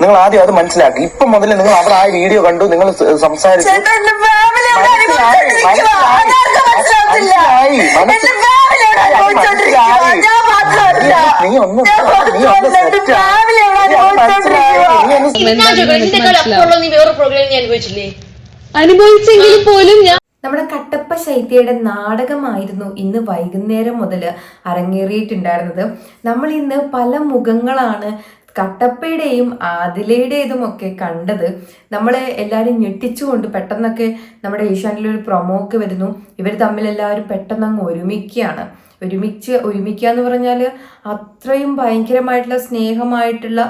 നിങ്ങൾ ആദ്യം അത് മനസ്സിലാക്കി. ഇപ്പൊ മുതൽ നിങ്ങൾ അവിടെ ആ വീഡിയോ കണ്ടു നിങ്ങൾ സംസാരിച്ചു. അനുഭവിച്ചെങ്കിൽ പോലും ഞാൻ നമ്മുടെ കട്ടപ്പ ശൈത്യയുടെ നാടകമായിരുന്നു ഇന്ന് വൈകുന്നേരം മുതൽ അരങ്ങേറിയിട്ടുണ്ടായിരുന്നത്. നമ്മൾ ഇന്ന് പല മുഖങ്ങളാണ് കട്ടപ്പയുടെയും ആദിലയുടേതും ഒക്കെ കണ്ടത് നമ്മൾ എല്ലാവരും ഞെട്ടിച്ചുകൊണ്ട് പെട്ടെന്നൊക്കെ നമ്മുടെ ഏഷ്യാനിൽ ഒരു പ്രൊമോ ഒക്കെ വരുന്നു. ഇവർ തമ്മിൽ എല്ലാവരും പെട്ടെന്ന് അങ്ങ് ഒരുമിക്കുകയാണ്. ഒരുമിച്ച് ഒരുമിക്കുക എന്ന് പറഞ്ഞാൽ അത്രയും ഭയങ്കരമായിട്ടുള്ള സ്നേഹമായിട്ടുള്ള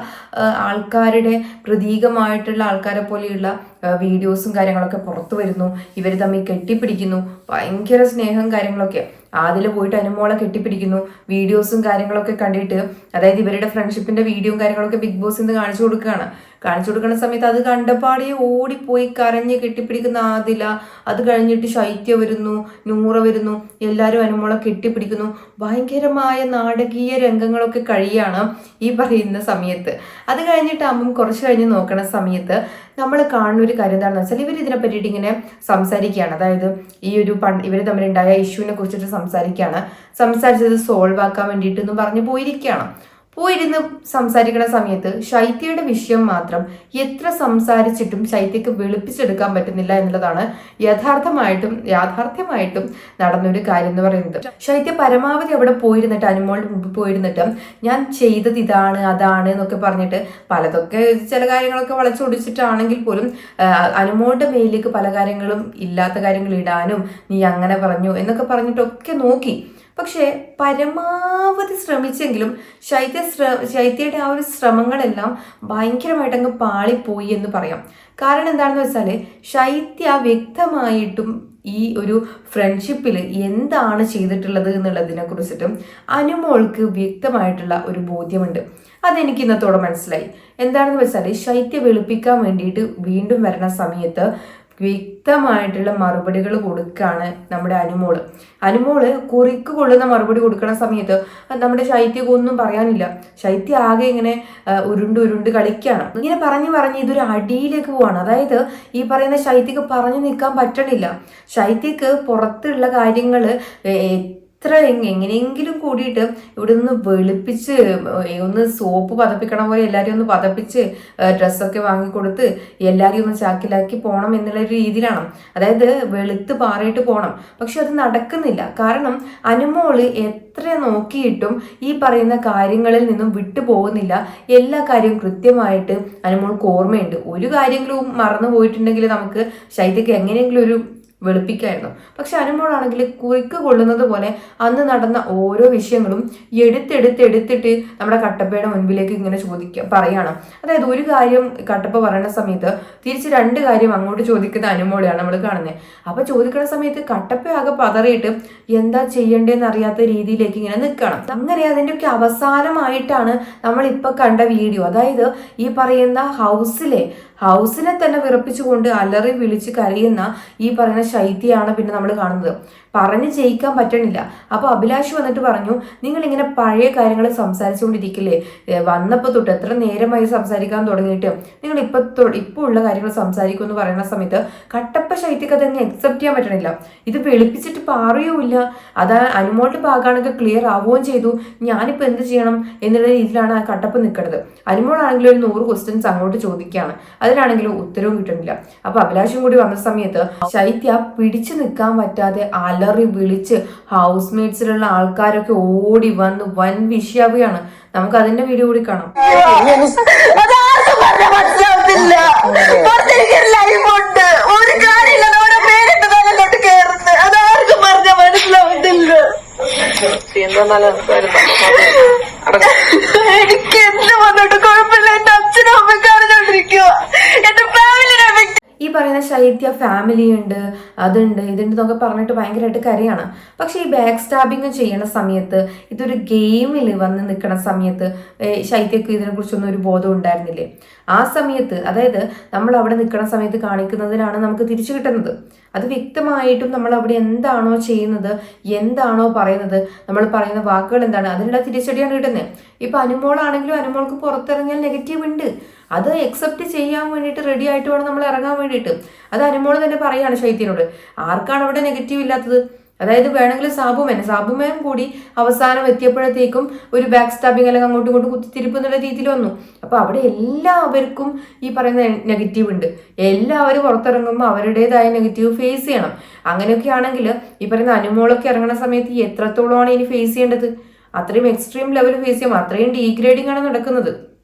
ആൾക്കാരുടെ പ്രതീകമായിട്ടുള്ള ആൾക്കാരെ പോലെയുള്ള വീഡിയോസും കാര്യങ്ങളൊക്കെ പുറത്തു വരുന്നു. ഇവർ തമ്മിൽ കെട്ടിപ്പിടിക്കുന്നു. ഭയങ്കര സ്നേഹം കാര്യങ്ങളൊക്കെ. ആദിൽ പോയിട്ട് അനുമോളെ കെട്ടിപ്പിടിക്കുന്നു. വീഡിയോസും കാര്യങ്ങളൊക്കെ കണ്ടിട്ട് അതായത് ഇവരുടെ ഫ്രണ്ട്ഷിപ്പിന്റെ വീഡിയോയും കാര്യങ്ങളൊക്കെ ബിഗ് ബോസ് ഇന്ന് കാണിച്ചു കൊടുക്കുകയാണ്. കാണിച്ചു കൊടുക്കുന്ന സമയത്ത് അത് കണ്ടപാടെ ഓടിപ്പോയി കരഞ്ഞ് കെട്ടിപ്പിടിക്കുന്ന ആദില. അത് കഴിഞ്ഞിട്ട് ശൈത്യ വരുന്നു നൂറ വരുന്നു എല്ലാവരും അനുമോളെ കെട്ടിപ്പിടിക്കുന്നു. ഭയങ്കരമായ നാടകീയ രംഗങ്ങളൊക്കെ കഴിയാണ് ഈ പറയുന്ന സമയത്ത്. അത് കഴിഞ്ഞിട്ടാകുമ്പം കുറച്ച് കഴിഞ്ഞ് നോക്കണ സമയത്ത് നമ്മൾ കാണുന്ന ഒരു കാര്യം എന്താണെന്ന് വെച്ചാൽ ഇവർ ഇതിനെ പറ്റിയിട്ട് ഇങ്ങനെ സംസാരിക്കുകയാണ്. അതായത് ഈ ഒരു പണ്ട് ഇവർ തമ്മിലുണ്ടായ ഇഷ്യൂവിനെ കുറിച്ചിട്ട് സംസാരിക്കുകയാണ്. സംസാരിച്ചത് സോൾവ് ആക്കാൻ വേണ്ടിയിട്ട് എന്ന് പറഞ്ഞ് പോയിരിക്കുകയാണ്. പോയിരുന്ന് സംസാരിക്കുന്ന സമയത്ത് ശൈത്യയുടെ വിഷയം മാത്രം എത്ര സംസാരിച്ചിട്ടും ശൈത്യക്ക് വെളുപ്പിച്ചെടുക്കാൻ പറ്റുന്നില്ല എന്നുള്ളതാണ് യഥാർത്ഥമായിട്ടും യാഥാർത്ഥ്യമായിട്ടും നടന്നൊരു കാര്യം എന്ന് പറയുന്നത്. ശൈത്യ പരമാവധി അവിടെ പോയിരുന്നിട്ട് അനുമോളുടെ മുമ്പിൽ പോയിരുന്നിട്ട് ഞാൻ ചെയ്തത് ഇതാണ് അതാണ് എന്നൊക്കെ പറഞ്ഞിട്ട് പലതൊക്കെ ചില കാര്യങ്ങളൊക്കെ വളച്ചൊടിച്ചിട്ടാണെങ്കിൽ പോലും അനുമോളുടെ മേലേക്ക് പല കാര്യങ്ങളും ഇല്ലാത്ത കാര്യങ്ങൾ ഇടാനും നീ അങ്ങനെ പറഞ്ഞു എന്നൊക്കെ പറഞ്ഞിട്ടൊക്കെ നോക്കി. പക്ഷേ പരമാവധി ശ്രമിച്ചെങ്കിലും ശൈത്യ ശ്ര ശൈത്യയുടെ ആ ഒരു ശ്രമങ്ങളെല്ലാം ഭയങ്കരമായിട്ട് അങ്ങ് പാളിപ്പോയി എന്ന് പറയാം. കാരണം എന്താണെന്ന് വെച്ചാൽ ശൈത്യ വ്യക്തമായിട്ടും ഈ ഒരു ഫ്രണ്ട്ഷിപ്പിൽ എന്താണ് ചെയ്തിട്ടുള്ളത് എന്നുള്ളതിനെ കുറിച്ചിട്ടും അനുമോൾക്ക് വ്യക്തമായിട്ടുള്ള ഒരു ബോധ്യമുണ്ട്. അതെനിക്ക് ഇന്നത്തോടെ മനസ്സിലായി. എന്താണെന്ന് വെച്ചാൽ ശൈത്യ വെളുപ്പിക്കാൻ വേണ്ടിയിട്ട് വീണ്ടും വരണ സമയത്ത് വ്യക്തമായിട്ടുള്ള മറുപടികൾ കൊടുക്കുകയാണ് നമ്മുടെ അനുമോൾ. അനുമോൾ കുറിക്ക് കൊള്ളുന്ന മറുപടി കൊടുക്കുന്ന സമയത്ത് നമ്മുടെ ശൈത്യക്ക് ഒന്നും പറയാനില്ല. ശൈത്യ ആകെ ഇങ്ങനെ ഉരുണ്ട് ഉരുണ്ട് കളിക്കുകയാണ് ഇങ്ങനെ പറഞ്ഞു പറഞ്ഞ് ഇതൊരു അടിയിലേക്ക് പോവാണ്. അതായത് ഈ പറയുന്ന ശൈത്യക്ക് പറഞ്ഞു നിൽക്കാൻ പറ്റണില്ല. ശൈത്യക്ക് പുറത്തുള്ള കാര്യങ്ങൾ എത്ര എങ്ങനെയെങ്കിലും കൂടിയിട്ട് ഇവിടെ നിന്ന് വെളുപ്പിച്ച് ഒന്ന് സോപ്പ് പതപ്പിക്കണ പോലെ എല്ലാവരെയും ഒന്ന് പതപ്പിച്ച് ഡ്രസ്സൊക്കെ വാങ്ങിക്കൊടുത്ത് എല്ലാവരെയും ഒന്ന് ചാക്കിലാക്കി പോകണം എന്നുള്ള രീതിയിലാണ്. അതായത് വെളുത്ത് പാറിയിട്ട് പോകണം പക്ഷെ അത് നടക്കുന്നില്ല. കാരണം അനുമോൾ എത്ര നോക്കിയിട്ടും ഈ പറയുന്ന കാര്യങ്ങളിൽ നിന്നും വിട്ടു പോകുന്നില്ല. എല്ലാ കാര്യവും കൃത്യമായിട്ട് അനുമോൾക്ക് ഓർമ്മയുണ്ട്. ഒരു കാര്യങ്ങളും മറന്നു പോയിട്ടുണ്ടെങ്കിൽ നമുക്ക് ശൈത്യക്ക് എങ്ങനെയെങ്കിലും ഒരു വെളുപ്പിക്കായിരുന്നു. പക്ഷെ അനുമോളാണെങ്കിൽ കുറിക്ക് കൊള്ളുന്നത് പോലെ അന്ന് നടന്ന ഓരോ വിഷയങ്ങളും എടുത്തെടുത്തെടുത്തിട്ട് നമ്മുടെ കട്ടപ്പയുടെ മുൻപിലേക്ക് ഇങ്ങനെ ചോദിക്കുക പറയാണ്. അതായത് ഒരു കാര്യം കട്ടപ്പ പറയുന്ന സമയത്ത് തിരിച്ച് രണ്ട് കാര്യം അങ്ങോട്ട് ചോദിക്കുന്ന അനുമോളെയാണ് നമ്മൾ കാണുന്നത് അപ്പൊ ചോദിക്കുന്ന സമയത്ത് കട്ടപ്പ ആകെ പതറിയിട്ട് എന്താ ചെയ്യേണ്ടതെന്ന് അറിയാത്ത രീതിയിലേക്ക് ഇങ്ങനെ നിൽക്കണം അങ്ങനെ അതിന്റെയൊക്കെ അവസാനമായിട്ടാണ് നമ്മൾ ഇപ്പൊ കണ്ട വീഡിയോ. അതായത് ഈ പറയുന്ന ഹൗസിലെ ഹൗസിനെ തന്നെ വിറപ്പിച്ചുകൊണ്ട് അലറി വിളിച്ച് കരയുന്ന ഈ പറയുന്ന ശൈത്യയാണ് പിന്നെ നമ്മൾ കാണുന്നത്. പറഞ്ഞ് ജയിക്കാൻ പറ്റണില്ല. അപ്പോൾ അഭിലാഷ് വന്നിട്ട് പറഞ്ഞു നിങ്ങൾ ഇങ്ങനെ പഴയ കാര്യങ്ങൾ സംസാരിച്ചുകൊണ്ടിരിക്കില്ലേ വന്നപ്പോൾ തൊട്ട് എത്ര നേരമായി സംസാരിക്കാൻ തുടങ്ങിയിട്ട്? നിങ്ങൾ ഇപ്പൊ ഇപ്പോൾ ഇപ്പൊ ഉള്ള കാര്യങ്ങൾ സംസാരിക്കും എന്ന് പറയുന്ന സമയത്ത് കട്ടപ്പ ശൈത്യക്ക് തന്നെ അക്സെപ്റ്റ് ചെയ്യാൻ പറ്റണില്ല. ഇത് വെളുപ്പിച്ചിട്ട് പാറുകയുമില്ല അതാ അനുമോളുടെ ഭാഗമാണെങ്കിൽ ക്ലിയർ ആവുകയും ചെയ്തു. ഞാനിപ്പോൾ എന്ത് ചെയ്യണം എന്നുള്ള രീതിയിലാണ് ആ കട്ടപ്പ് നിൽക്കുന്നത് അനുമോളാണെങ്കിലും ഒരു നൂറ് ക്വസ്റ്റ്യൻസ് അങ്ങോട്ട് ചോദിക്കുകയാണ്. അതിനാണെങ്കിലും ഉത്തരവും കിട്ടുന്നില്ല. അപ്പോൾ അഭിലാഷും കൂടി വന്ന സമയത്ത് ശൈത്യ പിടിച്ചു നിൽക്കാൻ പറ്റാതെ അലറി വിളിച്ച് ഹൗസ് മേറ്റ്സിലുള്ള ആൾക്കാരൊക്കെ ഓടി വന്ന് വൻ വിഷയാവുകയാണ്. നമുക്ക് അതിന്റെ വീഡിയോ കൂടി കാണാം. എനിക്ക് എന്ത് വന്നിട്ട് കുഴപ്പമില്ല. എന്റെ അച്ഛനും അമ്മയ്ക്ക് അറിഞ്ഞോണ്ടിരിക്കുക എന്റെ ഫാമിലിനെ ഈ പറയുന്ന ശൈത്യ ഫാമിലി ഉണ്ട് അതുണ്ട് ഇതുണ്ട് എന്നൊക്കെ പറഞ്ഞിട്ട് ഭയങ്കരമായിട്ട് കരയാണ്. പക്ഷേ ഈ ബാക്ക് സ്റ്റാബിങ് ചെയ്യണ സമയത്ത് ഇതൊരു ഗെയിമിൽ വന്ന് നിൽക്കണ സമയത്ത് ശൈത്യക്ക് ഇതിനെക്കുറിച്ചൊന്നും ഒരു ബോധം ഉണ്ടായിരുന്നില്ലേ? ആ സമയത്ത് അതായത് നമ്മൾ അവിടെ നിൽക്കണ സമയത്ത് കാണിക്കുന്നതിനാണ് നമുക്ക് തിരിച്ചു കിട്ടുന്നത്. അത് വ്യക്തമായിട്ടും നമ്മൾ അവിടെ എന്താണോ ചെയ്യുന്നത് എന്താണോ പറയുന്നത് നമ്മൾ പറയുന്ന വാക്കുകൾ എന്താണ് അതിനുള്ള തിരിച്ചടിയാണ് കിട്ടുന്നത്. ഇപ്പൊ അനുമോളാണെങ്കിലും അനുമോൾക്ക് പുറത്തിറങ്ങിയാൽ നെഗറ്റീവ് ഉണ്ട്. അത് അക്സെപ്റ്റ് ചെയ്യാൻ വേണ്ടിയിട്ട് റെഡി ആയിട്ട് വേണം നമ്മൾ ഇറങ്ങാൻ വേണ്ടിയിട്ട്. അത് അനുമോൾ തന്നെ പറയാണ് ശൈത്യനോട്. ആർക്കാണ് അവിടെ നെഗറ്റീവ് ഇല്ലാത്തത്? അതായത് വേണമെങ്കിൽ സാബുമേൻ സാബുമേൻ കൂടി അവസാനം എത്തിയപ്പോഴത്തേക്കും ഒരു ബാക്ക് സ്റ്റാബിങ് അല്ലെങ്കിൽ അങ്ങോട്ടും ഇങ്ങോട്ടും കുത്തിത്തിരിപ്പ് എന്നുള്ള രീതിയിൽ വന്നു. അപ്പൊ അവിടെ എല്ലാവർക്കും ഈ പറയുന്ന നെഗറ്റീവ് ഉണ്ട്. എല്ലാവരും പുറത്തിറങ്ങുമ്പോൾ അവരുടേതായ നെഗറ്റീവ് ഫേസ് ചെയ്യണം. അങ്ങനെയൊക്കെ ആണെങ്കിൽ ഈ പറയുന്ന അനുമോളൊക്കെ ഇറങ്ങുന്ന സമയത്ത് എത്രത്തോളമാണ് ഇനി ഫേസ് ചെയ്യേണ്ടത്? അത്രയും എക്സ്ട്രീം ലെവൽ ഫേസ് ചെയ്യും അത്രയും ഡീഗ്രേഡിംഗ് ആണ് നടക്കുന്നത്.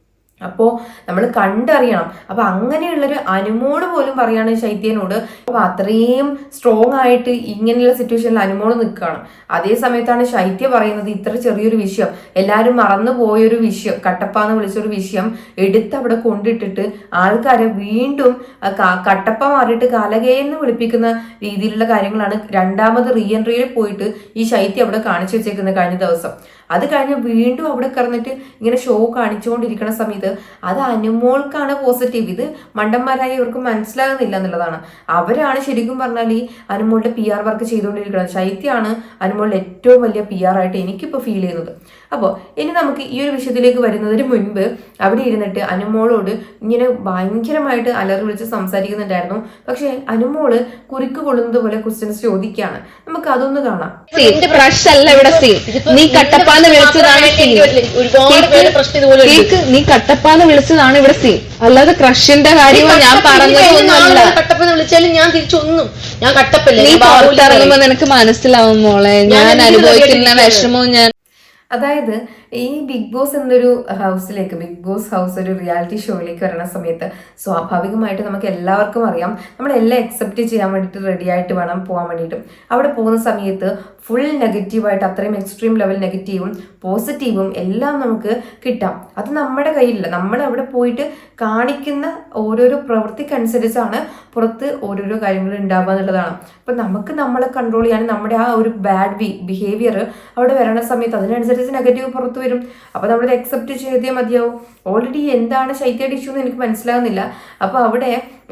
അപ്പോൾ നമ്മൾ കണ്ടറിയണം. അപ്പൊ അങ്ങനെയുള്ളൊരു അനുമോൾ പോലും പറയാണ് ശൈത്യനോട് അപ്പൊ അത്രയും സ്ട്രോങ് ആയിട്ട് ഇങ്ങനെയുള്ള സിറ്റുവേഷനിൽ അനുമോൾ നിൽക്കുകയാണ് അതേ സമയത്താണ് ശൈത്യ പറയുന്നത് ഇത്ര ചെറിയൊരു വിഷയം. എല്ലാവരും മറന്നു പോയൊരു വിഷയം കട്ടപ്പ കട്ടപ്പാന്ന് വിളിച്ചൊരു വിഷയം എടുത്ത് അവിടെ കൊണ്ടിട്ടിട്ട് ആൾക്കാരെ വീണ്ടും കട്ടപ്പ മാറിയിട്ട് കലകയെന്ന് വിളിപ്പിക്കുന്ന രീതിയിലുള്ള കാര്യങ്ങളാണ് രണ്ടാമത് റീ എൻട്രിയിൽ പോയിട്ട് ഈ ശൈത്യം അവിടെ കാണിച്ചു വെച്ചേക്കുന്നത് കഴിഞ്ഞ ദിവസം. അത് കഴിഞ്ഞ് വീണ്ടും അവിടെ കിടന്നിട്ട് ഇങ്ങനെ ഷോ കാണിച്ചുകൊണ്ടിരിക്കുന്ന സമയത്ത് അത് അനുമോൾക്കാണ് പോസിറ്റീവ് ഇത് മണ്ടന്മാരായി ഇവർക്ക് മനസ്സിലാകുന്നില്ല എന്നുള്ളതാണ്. അവരാണ് ശരിക്കും പറഞ്ഞാൽ ഈ അനുമോളുടെ പി ആർ വർക്ക് ചെയ്തുകൊണ്ടിരിക്കുന്നത്. ശൈത്യമാണ് അനുമോളുടെ ഏറ്റവും വലിയ പി ആർ ആയിട്ട് എനിക്കിപ്പോൾ ഫീൽ ചെയ്യുന്നത്. അപ്പോൾ ഇനി നമുക്ക് ഈ ഒരു വിഷയത്തിലേക്ക് വരുന്നതിന് മുൻപ് അവിടെ ഇരുന്നിട്ട് അനുമോളോട് ഇങ്ങനെ ഭയങ്കരമായിട്ട് അലറി വിളിച്ച് സംസാരിക്കുന്നുണ്ടായിരുന്നു. പക്ഷേ അനുമോൾ കുറിക്ക് കൊള്ളുന്നത് പോലെ ക്വസ്റ്റ്യൻസ് ചോദിക്കുകയാണ്. നമുക്ക് അതൊന്ന് കാണാം. നീ കട്ടപ്പാന്ന് വിളിച്ചതാണ് നീ കട്ടപ്പാന്ന് വിളിച്ചതാണ് ഇവിടെ സീൻ അല്ലാതെ ക്രഷിന്റെ കാര്യമോ ഞാൻ പറഞ്ഞതൊന്നുമല്ല കട്ടപ്പെന്ന് വിളിച്ചാലും ഞാൻ തിരിച്ചൊന്നും. ഞാൻ കട്ടപ്പല്ലേ നീ ഞാൻ ബാഹുബലി പുറത്തിറങ്ങുമ്പോ നിനക്ക് മനസ്സിലാവും മോളെ. ഞാൻ അനുഭവിക്കുന്ന വിഷമവും ഞാൻ അതായത് ഈ ബിഗ് ബോസ് എന്നൊരു ഹൗസിലേക്ക് ബിഗ് ബോസ് ഹൗസ് ഒരു റിയാലിറ്റി ഷോയിലേക്ക് വരുന്ന സമയത്ത് സ്വാഭാവികമായിട്ട് നമുക്ക് എല്ലാവർക്കും അറിയാം. നമ്മളെല്ലാം അക്സെപ്റ്റ് ചെയ്യാൻ വേണ്ടിയിട്ട് റെഡി ആയിട്ട് വേണം പോകാൻ വേണ്ടിയിട്ടും. അവിടെ പോകുന്ന സമയത്ത് ഫുൾ നെഗറ്റീവായിട്ട് അത്രയും എക്സ്ട്രീം ലെവൽ നെഗറ്റീവും പോസിറ്റീവും എല്ലാം നമുക്ക് കിട്ടാം. അത് നമ്മുടെ കയ്യിലില്ല. നമ്മൾ അവിടെ പോയിട്ട് കാണിക്കുന്ന ഓരോരോ പ്രവൃത്തിക്കനുസരിച്ചാണ് പുറത്ത് ഓരോരോ കാര്യങ്ങൾ ഉണ്ടാവുക എന്നുള്ളതാണ്. അപ്പം നമുക്ക് നമ്മളെ കൺട്രോൾ ചെയ്യാൻ നമ്മുടെ ആ ഒരു ബാഡ് ബിഹേവിയർ അവിടെ വരണ സമയത്ത് അതിനനുസരിച്ച് നെഗറ്റീവ് പുറത്ത് വരും. അപ്പോൾ നമ്മളത് അക്സെപ്റ്റ് ചെയ്തേ മതിയാവും. ഓൾറെഡി എന്താണ് ശൈത്യയുടെ ഇഷ്യൂ എന്ന് എനിക്ക് മനസ്സിലാകുന്നില്ല അപ്പോൾ അവിടെ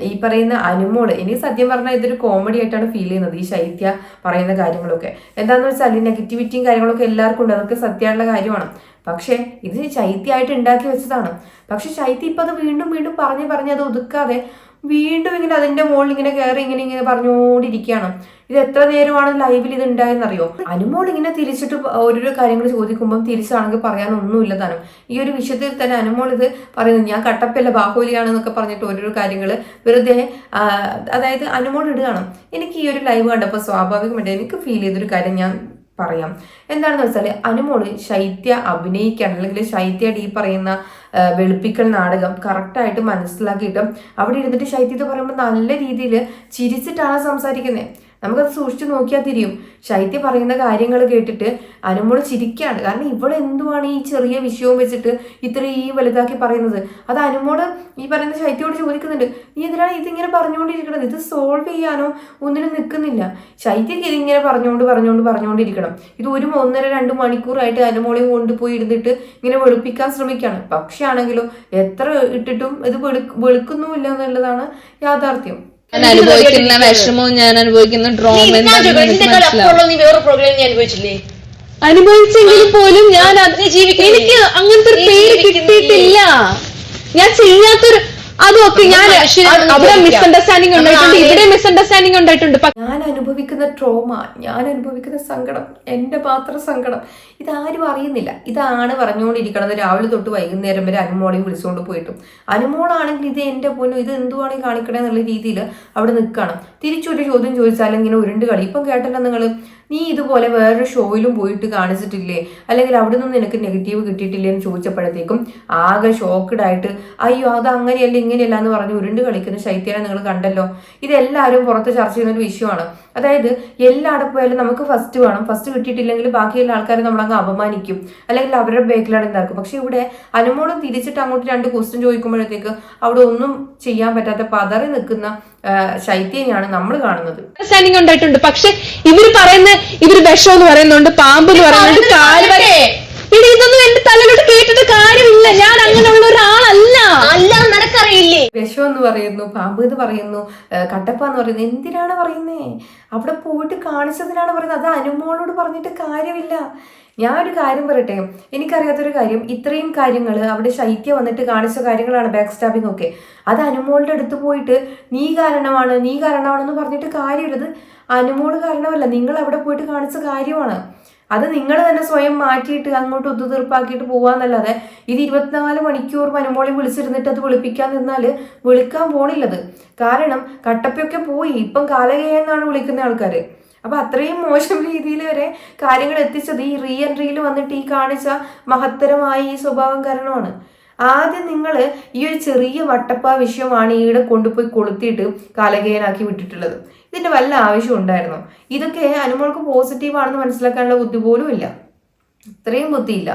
ഈ പറയുന്ന അനുമോൾ എനിക്ക് സത്യം പറഞ്ഞാൽ ഇതൊരു കോമഡി ആയിട്ടാണ് ഫീൽ ചെയ്യുന്നത് ഈ ശൈത്യ പറയുന്ന കാര്യങ്ങളൊക്കെ. എന്താണെന്ന് വെച്ചാൽ നെഗറ്റിവിറ്റിയും കാര്യങ്ങളൊക്കെ എല്ലാവർക്കും ഉണ്ട്. അതൊക്കെ സത്യമായിട്ടുള്ള കാര്യമാണ്. പക്ഷേ ഇത് ശൈത്യമായിട്ട് ഉണ്ടാക്കി വെച്ചതാണ്. പക്ഷെ ശൈത്യ ഇപ്പം അത് വീണ്ടും വീണ്ടും പറഞ്ഞ് പറഞ്ഞ് അത് ഒതുക്കാതെ വീണ്ടും ഇങ്ങനെ അതിന്റെ മുകളിൽ ഇങ്ങനെ കയറി ഇങ്ങനെ ഇങ്ങനെ പറഞ്ഞുകൊണ്ടിരിക്കുകയാണ്. ഇത് എത്ര നേരമാണ് ലൈവിൽ ഇത് ഉണ്ടായെന്നറിയോ? അനുമോൾ ഇങ്ങനെ തിരിച്ചിട്ട് ഓരോരോ കാര്യങ്ങൾ ചോദിക്കുമ്പോൾ തിരിച്ചാണെങ്കിൽ പറയാനൊന്നുമില്ല താനും. ഈ ഒരു വിഷയത്തിൽ തന്നെ അനുമോൾ ഇത് പറയുന്നത് ഞാൻ കട്ടപ്പല്ല ബാഹുലിയാണെന്നൊക്കെ പറഞ്ഞിട്ട് ഓരോരോ കാര്യങ്ങൾ വെറുതെ അതായത് അനുമോൾ ഇടുകയാണ്. എനിക്ക് ഈ ഒരു ലൈവ് കണ്ടപ്പോൾ സ്വാഭാവികമായിട്ട് എനിക്ക് ഫീൽ ചെയ്തൊരു കാര്യം ഞാൻ പറയാം. എന്താണെന്ന് വെച്ചാൽ അനുമോൾ ശൈത്യ അഭിനയിക്കാൻ അല്ലെങ്കിൽ ശൈത്യയുടെ ഈ പറയുന്ന വെളുപ്പിക്കൽ നാടകം കറക്റ്റായിട്ട് മനസ്സിലാക്കിയിട്ട് അവിടെ ഇരുന്നിട്ട് ശൈത്യത്ത് പറയുമ്പോൾ നല്ല രീതിയിൽ ചിരിച്ചിട്ടാണ് സംസാരിക്കുന്നത് നമുക്കത് സൂക്ഷിച്ചു നോക്കിയാൽ തിരിയും. ശൈത്യ പറയുന്ന കാര്യങ്ങൾ കേട്ടിട്ട് അനുമോൾ ചിരിക്കുകയാണ് കാരണം ഇവിടെ എന്തുവാണ് ഈ ചെറിയ വിഷയവും വെച്ചിട്ട് ഇത്രയും വലുതാക്കി പറയുന്നത്? അത് അനുമോൾ ഈ പറയുന്ന ശൈത്യയോട് ചോദിക്കുന്നുണ്ട്. നീ എന്തിനാണ് ഇതിങ്ങനെ പറഞ്ഞുകൊണ്ടിരിക്കുന്നത് ഇത് സോൾവ് ചെയ്യാനോ ഒന്നിനും നിൽക്കുന്നില്ല ശൈത്യക്ക് ഇതിങ്ങനെ പറഞ്ഞുകൊണ്ട് പറഞ്ഞുകൊണ്ട് പറഞ്ഞുകൊണ്ടിരിക്കണം. ഇത് ഒരു ഒന്നര രണ്ട് മണിക്കൂറായിട്ട് അനുമോളെയും കൊണ്ടുപോയി ഇരുന്നിട്ട് ഇങ്ങനെ വെളുപ്പിക്കാൻ ശ്രമിക്കുകയാണ് പക്ഷെ ആണെങ്കിലും എത്ര ഇട്ടിട്ടും ഇത് വെളുക്ക് വെളുക്കുന്നുമില്ല എന്നുള്ളതാണ് യാഥാർത്ഥ്യം. ഞാൻ അനുഭവിക്കുന്ന വിഷമവും ഞാൻ അനുഭവിക്കുന്ന ഡ്രോമ ഞാൻ വേറെ പ്രോഗ്രാം അനുഭവിച്ചില്ലേ? അനുഭവിച്ചെങ്കിൽ പോലും ഞാൻ അതിനെ ജീവിക്കും എനിക്ക് അങ്ങനത്തെ ഒരു പേര് കിട്ടിയിട്ടില്ല. ഞാൻ ചെയ്യാത്തൊരു അതൊക്കെ ഞാൻ അവിടെ. മിസ്അണ്ടർസ്റ്റാൻഡിങ് ഉണ്ടായിട്ടുണ്ട്. ഇവിടെ മിസ്അണ്ടർസ്റ്റാൻഡിങ് ഉണ്ടായിട്ടുണ്ട്. ഞാൻ അനുഭവിക്കുന്ന ട്രോമ ഞാൻ അനുഭവിക്കുന്ന സങ്കടം എന്റെ മാത്രം സങ്കടം ഇതാരും അറിയുന്നില്ല. ഇതാണ് പറഞ്ഞുകൊണ്ടിരിക്കണത് രാവിലെ തൊട്ട് വൈകുന്നേരം വരെ അനുമോളെയും വിളിച്ചുകൊണ്ട് പോയിട്ടും. അനുമോളാണെങ്കിൽ ഇത് എന്റെ പൊന്നു ഇത് എന്തുവാണ് കാണിക്കണേ എന്നുള്ള രീതിയിൽ അവിടെ നിൽക്കണം തിരിച്ചൊരു ചോദ്യം ചോദിച്ചാൽ ഇങ്ങനെ ഉരുണ്ട് കളി. ഇപ്പം കേട്ടല്ലോ നിങ്ങൾ നീ ഇതുപോലെ വേറൊരു ഷോയിലും പോയിട്ട് കാണിച്ചിട്ടില്ലേ? അല്ലെങ്കിൽ അവിടെ നിന്ന് നിനക്ക് നെഗറ്റീവ് കിട്ടിയിട്ടില്ലേ എന്ന് ചോദിച്ചപ്പോഴത്തേക്കും ആകെ ഷോക്ക്ഡ് ആയിട്ട് അയ്യോ അത് അങ്ങനെയല്ല ഇങ്ങനെയല്ല എന്ന് പറഞ്ഞ് ഉരുണ്ട് കളിക്കുന്ന ശൈത്യനെ നിങ്ങൾ കണ്ടല്ലോ. ഇതെല്ലാവരും പുറത്ത് ചർച്ച ചെയ്യുന്ന ഒരു വിഷയമാണ്. അതായത് എല്ലാവിടെ പോയാലും നമുക്ക് ഫസ്റ്റ് വേണം. ഫസ്റ്റ് കിട്ടിയിട്ടില്ലെങ്കിൽ ബാക്കിയുള്ള ആൾക്കാർ നമ്മളങ്ങ് അപമാനിക്കും. അല്ലെങ്കിൽ അവരുടെ ബേക്കിലാണ് ഉണ്ടാക്കും പക്ഷെ ഇവിടെ അനുമോളം തിരിച്ചിട്ട് അങ്ങോട്ട് രണ്ട് ക്വസ്റ്റ്യൻ ചോദിക്കുമ്പോഴത്തേക്ക് അവിടെ ഒന്നും ചെയ്യാൻ പറ്റാത്ത പതറി നിൽക്കുന്ന ശൈത്യനെയാണ് നമ്മൾ കാണുന്നത്. അണ്ടർസ്റ്റാൻഡിങ് ഉണ്ടായിട്ടുണ്ട്. പക്ഷെ ഇവർ പറയുന്ന ഇവർ വിഷം എന്ന് പറയുന്നുണ്ട് പാമ്പ് എന്ന് പറയുന്നുണ്ട് കാൽ വരെ ഇതൊന്നും എന്റെ തലയിലോട്ട് കേട്ടിട്ട് കാര്യമില്ല. ഞാൻ അങ്ങനെയുള്ള ഒരാളല്ല. അല്ല നിനക്കറിയില്ലേ? വിഷം എന്ന് പറയുന്നു പാമ്പ് എന്ന് പറയുന്നു കട്ടപ്പ എന്ന് പറയുന്നു എന്തിനാണ് പറയുന്നേ? അവിടെ പോയിട്ട് കാണിച്ചതിനാണ് പറയുന്നത്. അത് അനുമോളോട് പറഞ്ഞിട്ട് കാര്യമില്ല. ഞാൻ ഒരു കാര്യം പറയട്ടെ? എനിക്കറിയാത്തൊരു കാര്യം ഇത്രയും കാര്യങ്ങൾ അവിടെ ശൈത്യ വന്നിട്ട് കാണിച്ച കാര്യങ്ങളാണ് ബാക്ക് സ്റ്റാബിംഗ് ഒക്കെ. അത് അനുമോളുടെ അടുത്ത് പോയിട്ട് നീ കാരണമാണ് നീ കാരണമാണെന്ന് പറഞ്ഞിട്ട് കാര്യമുള്ളത് അനുമോൾ കാരണമല്ല നിങ്ങൾ അവിടെ പോയിട്ട് കാണിച്ച കാര്യമാണ്. അത് നിങ്ങൾ തന്നെ സ്വയം മാറ്റിയിട്ട് അങ്ങോട്ട് ഒത്തുതീർപ്പാക്കിയിട്ട് പോവാന്നല്ലാതെ ഇത് ഇരുപത്തിനാല് മണിക്കൂർ അനുമോളെ വിളിച്ചിരുന്നിട്ട് അത് വിളിപ്പിക്കാൻ നിന്നാൽ വിളിക്കാൻ പോണില്ലത്. കാരണം കട്ടപ്പയൊക്കെ പോയി ഇപ്പം കാലകയെന്നാണ് വിളിക്കുന്ന ആൾക്കാർ അപ്പൊ അത്രയും മോശം രീതിയിൽ വരെ കാര്യങ്ങൾ എത്തിച്ചത് ഈ റീ എൻട്രിയിൽ വന്നിട്ട് ഈ കാണിച്ച മഹത്തരമായ ഈ സ്വഭാവം കാരണമാണ്. ആദ്യം നിങ്ങൾ ഈ ഒരു ചെറിയ വട്ടപ്പ വിഷയമാണ് ഈടെ കൊണ്ടുപോയി കൊളുത്തിയിട്ട് കാലകേയനാക്കി വിട്ടിട്ടുള്ളത്. ഇതിന്റെ വല്ല ആവശ്യം ഉണ്ടായിരുന്നു? ഇതൊക്കെ അനുമോൾക്ക് പോസിറ്റീവാണെന്ന് മനസ്സിലാക്കാനുള്ള ബുദ്ധി പോലും ഇല്ല. ഇത്രയും ബുദ്ധിയില്ല.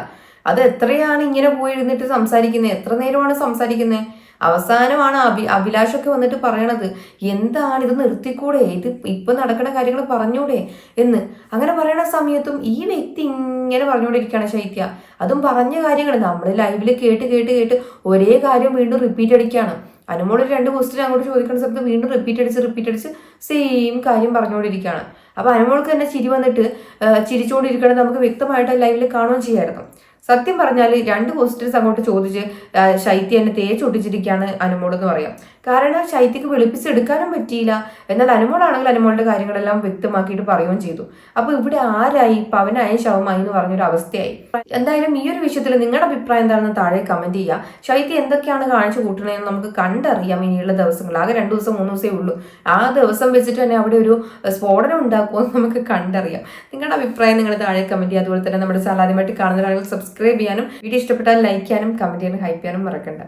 അത് എത്രയാണ് ഇങ്ങനെ പോയിരുന്നിട്ട് സംസാരിക്കുന്നത് എത്ര നേരമാണ് സംസാരിക്കുന്നത് അവസാനമാണ് അഭി അഭിലാഷൊക്കെ വന്നിട്ട് പറയണത്. എന്താണ് ഇത് നിർത്തിക്കൂടെ? ഇത് ഇപ്പൊ നടക്കുന്ന കാര്യങ്ങൾ പറഞ്ഞൂടെ? എന്ന്. അങ്ങനെ പറയണ സമയത്തും ഈ വ്യക്തി ഇങ്ങനെ പറഞ്ഞുകൊണ്ടിരിക്കുകയാണ് ശൈത്യ. അതും പറഞ്ഞ കാര്യങ്ങൾ നമ്മൾ ലൈവിൽ കേട്ട് കേട്ട് കേട്ട് ഒരേ കാര്യം വീണ്ടും റിപ്പീറ്റ് അടിക്കുകയാണ്. അനുമോൾ രണ്ട് ക്വസ്റ്റ്യൻ അങ്ങോട്ട് ചോദിക്കുന്ന സമയത്ത് വീണ്ടും റിപ്പീറ്റ് അടിച്ച് റിപ്പീറ്റ് അടിച്ച് സെയിം കാര്യം പറഞ്ഞുകൊണ്ടിരിക്കുകയാണ്. അപ്പോൾ അനുമോൾക്ക് തന്നെ ചിരി വന്നിട്ട് ചിരിച്ചുകൊണ്ടിരിക്കണം നമുക്ക് വ്യക്തമായിട്ട് ലൈവിൽ കാണുകയും ചെയ്യായിരുന്നു. സത്യം പറഞ്ഞാൽ രണ്ട് ക്വസ്റ്റ്യൻസ് അങ്ങോട്ട് ചോദിച്ച് ശൈത്യ എന്നെ തേച്ചൊട്ടിച്ചിരിക്കുകയാണ് അനുമോട് എന്ന് പറയാം. കാരണം ശൈത്യക്ക് വെളുപ്പിച്ചെടുക്കാനും പറ്റിയില്ല. എന്നാൽ അനുമോളാണെങ്കിൽ അനുമോളുടെ കാര്യങ്ങളെല്ലാം വ്യക്തമാക്കിയിട്ട് പറയുകയും ചെയ്തു. അപ്പോൾ ഇവിടെ ആരായി? പവനായ ശവമായി എന്ന് പറഞ്ഞൊരു അവസ്ഥയായി. എന്തായാലും ഈ ഒരു വിഷയത്തിൽ നിങ്ങളുടെ അഭിപ്രായം എന്താണെന്ന് താഴെ കമന്റ് ചെയ്യുക. ശൈത്യ എന്തൊക്കെയാണ് കാണിച്ചു കൂട്ടണതെന്ന് നമുക്ക് കണ്ടറിയാം ഇനിയുള്ള ദിവസങ്ങൾ. ആകെ രണ്ട് ദിവസം മൂന്ന് ദിവസമേ ഉള്ളൂ. ആ ദിവസം വെച്ചിട്ട് തന്നെ അവിടെ ഒരു സ്ഫോടനം ഉണ്ടാക്കുമെന്ന് നമുക്ക് കണ്ടറിയാം. നിങ്ങളുടെ അഭിപ്രായം നിങ്ങൾ താഴെ കമന്റ് ചെയ്യുക. അതുപോലെ തന്നെ നമ്മുടെ ചാനൽ കാണുന്ന കാണുന്നവരാണെങ്കിൽ സബ്സ്ക്രൈബ് ചെയ്യാനും വീഡിയോ ഇഷ്ടപ്പെട്ടാൽ ലൈക്ക് ചെയ്യാനും കമന്റ് ചെയ്യാനും ഹൈപ്പ് ചെയ്യാനും മറക്കണ്ട.